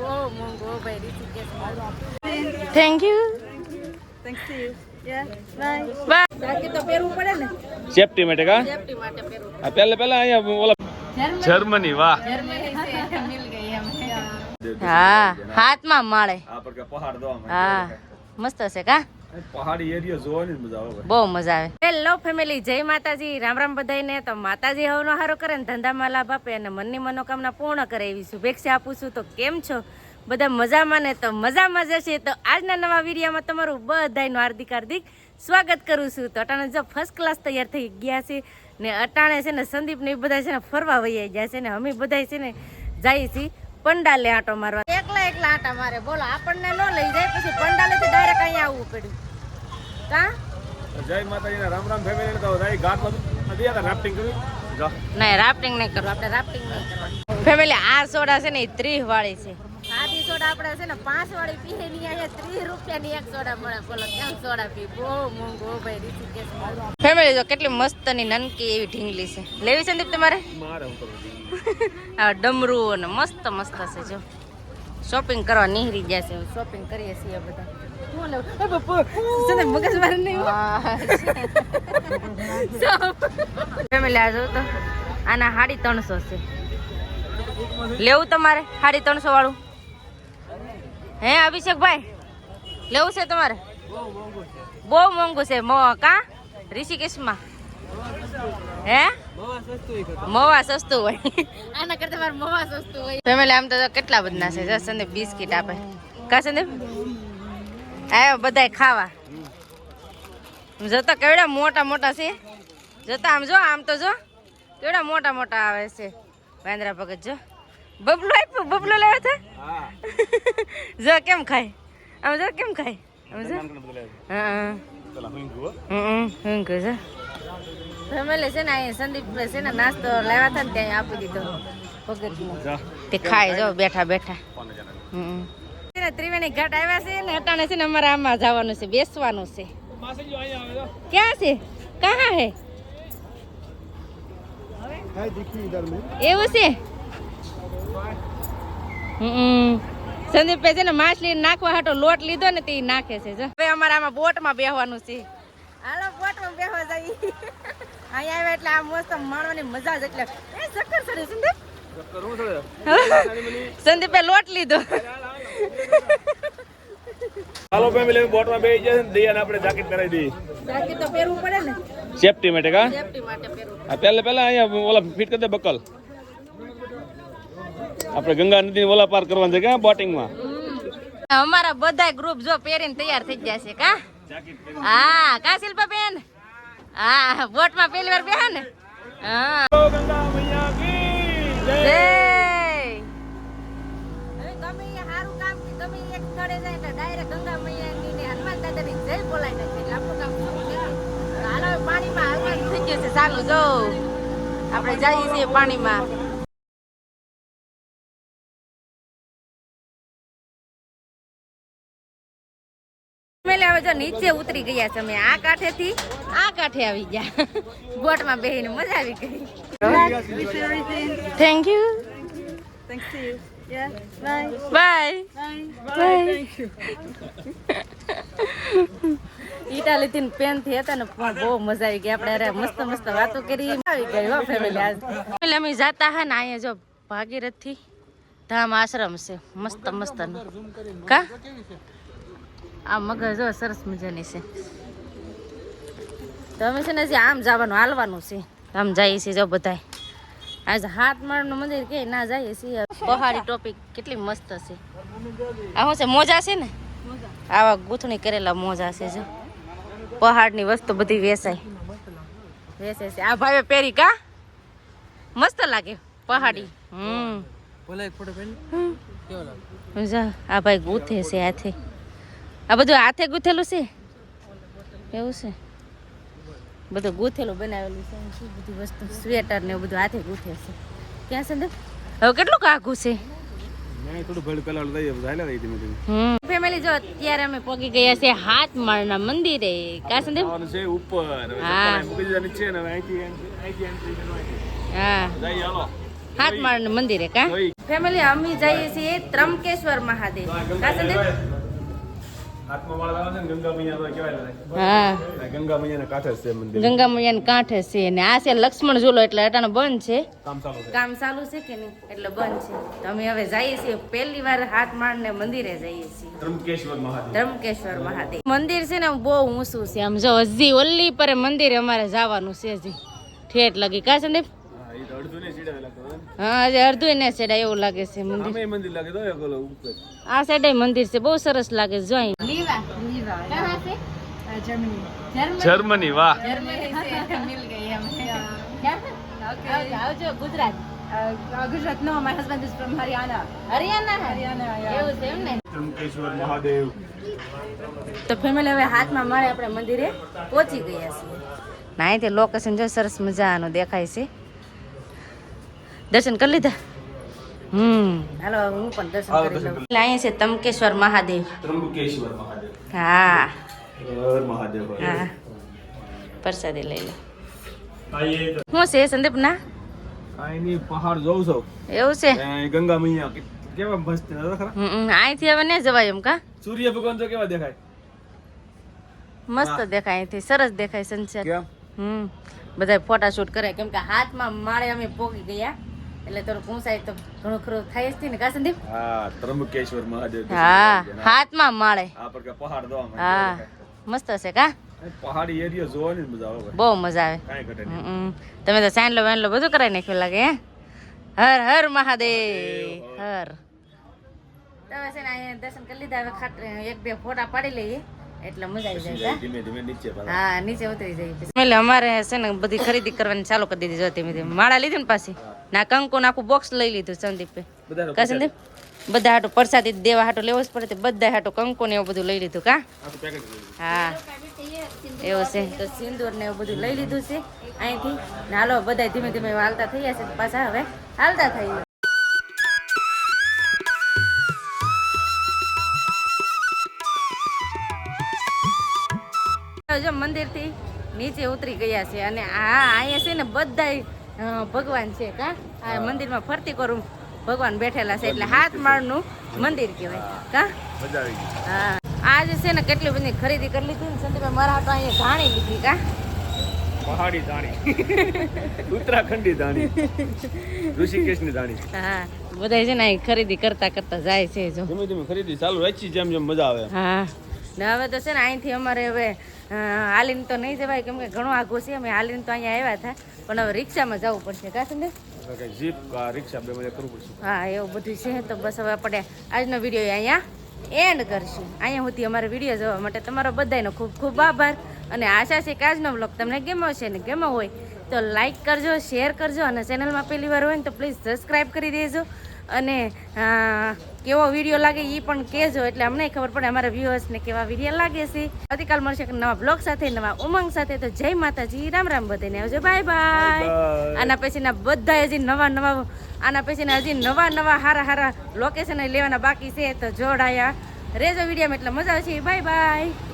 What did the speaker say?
બહુ મોંઘો ભાઈ Rishikesh thank you thanks to you safety માટે કા? સેફટી માટે પહેરવું આ પહેલા પહેલા અહીંયા ઓલા જર્મની વાહ. જર્મની સે મિલ ગઈ એમ. હા હાથમાં મળે. આ પર કે પહાડ દો હા મસ્ત છે કા? પહાડી એરિયા જોવાની મજા આવે બહુ મજા આવે. હેલો ફેમિલી જય માતાજી. રામ રામ બધાયને. તો માતાજી હવનો હારો કરે ને ધંધામાં લાભ આપે અને મનની મનોકામના પૂર્ણ કરે એવી શુભેચ્છા આપું છું. તો કેમ છો? બધા મજામાં ને? તો મજામાં જશે તો આજના નવા વિડીયોમાં તમારું બધાનું હાર્દિક હાર્દિક સ્વાગત કરું છું. તો અટાણે જો ફર્સ્ટ ક્લાસ તૈયાર થઈ ગયા છે ને અટાણે છે ને સંદીપ ને એ બધા છે ને ફરવા વૈયા ગયા છે ને અમે બધા છે ને જાય છીએ પંડાલે આંટો મારવા. એકલા એકલા આંટા મારે. બોલો આપણને ન લઈ જાય પછી પંડાલેથી પડ્યું કા? જય માતાજીના રામ રામ ફેમિલી તો રાઈ ઘાટ પર નથી આ રાફ્ટિંગ કરવી. જા. નહીં રાફ્ટિંગ નહીં કરવું આપણે રાફ્ટિંગ નહીં કરવાનું. ફેમિલી આ સોડા છે ને એ ત્રીસ વાળી છે. સાદી સોડા આપણે છે ને પાંચ વાળી પીએ ની અહીંયા ત્રીસ રૂપિયાની એક સોડા મળે. બોલો કેમ સોડા પી? બહુ મોંઘો ભાઈ ફેમિલી જો કેટલી મસ્તની નનકી એવી ઢીંગલી છે. લેવી છે દીપ તમારે? મારે હું કરું? આ ડમરું ને મસ્ત મસ્ત છે જો. શોપિંગ કરવા નીકળી ગયા છે. શોપિંગ કરીએ છીએ બધા. શું લેવું? એ બાપા, છે ને મગજમારી નહીં હો. ફેમિલી આ જો તો. આના સાડી ત્રણસો છે. લેવું તમારે? સાડી ત્રણસો વાળું? હે અભિષેકભાઈ? લેવું છે તમારે? બહુ મોંઘું છે. કા? ઋષિકેશમાં. હે? મવા સસ્તું હોય આના કરતા મારે મવા સસ્તું હોય. ફેમિલી આમ તો કેટલા બધા છે. સંદીપ બિસ્કિટ આપે. કા સંદીપ? આવ્યો બધાય ખાવા. જતા કેવડા મોટા મોટા છે. જતા આમ જો આમ તો જો. કેવડા મોટા મોટા આવે છે. વાંદરા ભગત જો. બબલો આપ્યો? બબલો લેવો છે? જો કેમ ખાય? આમ જો કેમ ખાય? આમ જો. હા બધા હા. હું કહું છું ફેમિલી છે ને અહીંયા સંદીપ છે ને નાસ્તો લાવ્યા હતા ને ત્યાં આપી દીધો તે ખાય જો બેઠા બેઠા. હમ. છે ત્રિવેણી ઘાટ આવ્યા છે ને અટાણે છે ને અમારે આમાં જવાનું છે બેસવાનું છે. ક્યાં છે? કહા હે? એવું છે? હમ. સંદીપ છે ને માછલી નાખવા હાટો લોટ લીધો ને તે નાખે છે અમારા હવે અમારે આમાં બોટમાં બેહવાનું છે. હાલો બોટમાં બેહવા જઈએ. અહીંયા આવ્યા એટલે આ મસ્ત માણવાની મજા જ એટલે. એ ચક્કર ચડે સંદીપ? સંદીપે લોટ લીધો. હાલો ફેમિલી બોટમાં બેસી જશે ને દઈએ આપણે જાકેટ કરાવી દઈએ. જાકેટ તો પહેરવું પડે ને. સેફટી માટે કા? સેફટી માટે પહેરવું. આ પહેલા પહેલા અહીંયા ઓલા ફિટ કરી દે બકલ. આપણે ગંગા નદી ઓલા પાર કરવાનું છે કે બોટિંગમાં? અમારા બધા ગ્રુપ જો પહેરીને તૈયાર થઈ ગયા છે કા? હા કા શિલ્પા બેન? હા બોટમાં પહેલી વાર બેહા ને? હા. ગંગા મૈયા છીએ જય મેલે હવે જો નીચે ઉતરી ગયા છે અમે. આ કાંઠે થી આ કાંઠે આવી ગયા. બોટમાં બેહીને મજા આવી ગઈ. થેન્ક યુ બાયથી પેનથી હતા ને પણ બહુ મજા આવી ગઈ. આપણે અરે મસ્ત મસ્ત વાતો કરી. આવી ગઈ હો ફેમિલી આજ. અમે જાતા હા ને અહીંયા જો ભાગીરથથી ધામ આશ્રમ છે. મસ્ત મસ્ત કા? આ મગજ જો સરસ મજાની છે. તો અમે છે ને હજી આમ જવાનું હાલવાનું છે. આમ જઈએ છીએ જો બધાય. આજે હાથ માળનું મંદિર કે ના જઈએ છીએ. પહાડી ટોપિક કેટલી મસ્ત છે. આ શું છે મોજા છે ને? આવા ગૂંથણી કરેલા મોજા છે જો. પહાડની વસ્તુ બધી વેચાય વેચે છે. આ ભાઈ પહેરી કા? મસ્ત લાગે પહાડી. હમ. જા, આ ભાઈ ગૂંથે છે હાથે. આ બધું હાથે ગૂંથેલું છે? એવું છે? બધું ગૂંથેલું બનાવેલું છે શું બધી વસ્તુ સ્વેટર ને એવું બધું હાથે ગૂંથે છે. ક્યાં છે હવે કેટલું કાકું છે? ફેમિલી જો અત્યારે અમે પહોંચી ગયા છે હાથમાળના મંદિરે. કા સંદીપ છે ઉપર. હા. નીચે ને. હા. હાથમાળ મંદિરે કા? ફેમિલી અમે જઈએ છીએ ત્રંકેશ્વર મહાદેવ. કા સંદીપ? હાથમાં વાળ આવે છે ને ગંગા મૈયા ને. હા. આ ગંગા કાંઠે છે મંદિર. ગંગા મૈયાને કાંઠે છે ને આ છે લક્ષ્મણ ઝૂલો એટલે અટાનો બંધ છે. કામ ચાલુ છે. કામ ચાલુ છે કે નહીં? એટલે બંધ છે. અમે હવે જઈએ છીએ પહેલી વાર હાથમાળ ને મંદિરે જઈએ છીએ. મહાદેવ. મંદિર છે ને બહુ ઊંચું છે. આમ જો હજી ઓલ્લી પર મંદિરે અમારે જવાનું છે હજી. ઠેઠ લગી. કા સંદીપ હા એ તો અડધું નહીં સીધા લાગતો હોય ને. હા આજે અડધું એને સેડા એવું લાગે છે મંદિર. મંદિર લાગે તો એકલો ઉપર. આ સેડા મંદિર છે બહુ સરસ લાગે છે જોઈ. લીવા લીવા. કહા છે? જર્મની. જર્મની. વાહ. જર્મની સે મિલ ગઈ હમ ઓકે. આવજો Gujarat. Gujarat no my husband is from Haryana. Haryana? Haryana એવું છે એમ ને ત્રંકેશ્વર મહાદેવ. તો ફેમિલી હવે હાથમાં મળે આપણે મંદિરે પહોંચી ગયા છીએ. ના એ તે લોકેશન જો સરસ મજાનું દેખાય છે. દર્શન કરી લીધા? હમ. હાલો હું પણ દર્શન કરી લઉં. એટલે અહીંયા છે તમકેશ્વર મહાદેવ. ત્રંબકેશ્વર મહાદેવ. હા. મહાદેવ હા. પ્રસાદી લઈ લો. હું શું છે સંદીપ ના પહાડ જોઉં છો. એવું છે? ગંગા મૈયા કેવા મસ્ત નજારા ખરા? હમ, હમ. અહીંથી હવે નહીં જવાય એમ કા? સૂર્ય ભગવાન તો કેવા દેખાય? મસ્ત દેખાય અહીંથી. સરસ દેખાય સનસેટ હમ. બધા ફોટા શૂટ કરે કેમ કે હાથમાં માળે અમે પોગી ગયા. એટલે થોડુંક ઊંચાઈ તો ઘણું ખરું થાય જ છે ને કા સંદીપ? હા ત્રંબકેશ્વર મહાદેવ હા હાથમાં માળે. આ પર કે પહાડ દો હા મસ્ત છે કા? પહાડી એરિયો જોવાની મજા આવે. બહુ મજા આવે. કાઈ ઘટે નહીં. તમે તો સાંડલો વાંડલો બધું કરાવી નાખ્યું લાગે હે? હર હર મહાદેવ હર. તમે છે ને અહીંયા દર્શન કરી લીધા હવે ખાટ એક બે ફોટા પાડી લઈએ. એટલે મજા આવી જાય ધીમે ધીમે નીચે હા નીચે ઉતરી જાય એટલે અમારે છે ને બધી ખરીદી કરવાની ચાલુ કરી દીધી જો ધીમે ધીમે. માળા લીધી ને પાછી? ના કંકુન આખું બોક્સ લઈ લીધું સંદીપે. કા સંદીપ? બધા હાટો પ્રસાદી દેવા હાટો લેવો જ પડે તે બધા હાટો કંકુ ને એવું બધું લઈ લીધું કા. હા. એવું છે. તો સિંદૂર ને એવું બધું લઈ લીધું છે અહીંથી. નાલો હાલો બધા ધીમે ધીમે હાલતા થઈ જશે પાછા હવે. હાલતા થઈ જો મંદિરથી નીચે ઉતરી ગયા છે અને આ અહીંયા છે ને બધા ભગવાન છે કા? આ મંદિરમાં ફરતી કરું. ભગવાન બેઠેલા છે એટલે હાથ માળનું મંદિર કહેવાય. કા? મજા આવી ગઈ. હા. આજે છે ને કેટલી બધી ખરીદી કરી લીધી ને સંદીપભાઈ મારા હાટો અહીંયા ધાણી લીધી કા? પહાડી ધાણી. ઉત્તરાખંડી ધાણી. ઋષિકેશની ધાણી. હા. બધા છે ને અહીં ખરીદી કરતા કરતા જાય છે જો. ધીમે ધીમે ખરીદી ચાલુ રાખી જેમ જેમ મજા આવે હા. ને હવે તો છે ને અહીંથી અમારે હવે હાલીને તો નહીં જવાય કેમ કે ઘણો આઘો છે અમે હાલીને તો અહીંયા આવ્યા હતા. પણ હવે રિક્ષામાં જવું પડશે કા સંદેશ જીપ રિક્ષા બે બધે કરવું પડશે. હા એવું બધું છે. તો બસ હવે આપણે આજનો વીડિયો અહીંયા એન્ડ કરશું. અહીંયા સુધી અમારો વીડિયો જોવા માટે તમારો બધાનો ખૂબ ખૂબ આભાર. અને આશા છે કે આજનો બ્લોગ તમને કેમો છે ને કેમો હોય તો લાઈક કરજો શેર કરજો. અને ચેનલમાં પહેલી વાર હોય ને તો પ્લીઝ સબસ્ક્રાઈબ કરી દેજો. અને કેવો વીડિયો લાગે એ પણ કહેજો. એટલે અમને ખબર પડે અમારા વ્યૂઅર્સને કેવા વીડિયો લાગે છે. આવતીકાલ મળશે નવા બ્લોગ સાથે નવા ઉમંગ સાથે. તો જય માતાજી રામ રામ બધાને આવજો. બાય બાય આના પછીના બધા હજી નવા નવા આના પછીના હજી નવા નવા હારા હારા લોકેશન લેવાના બાકી છે. તો જોડાયા. રેજો વિડીયોમાં એટલે મજા આવશે. Bye bye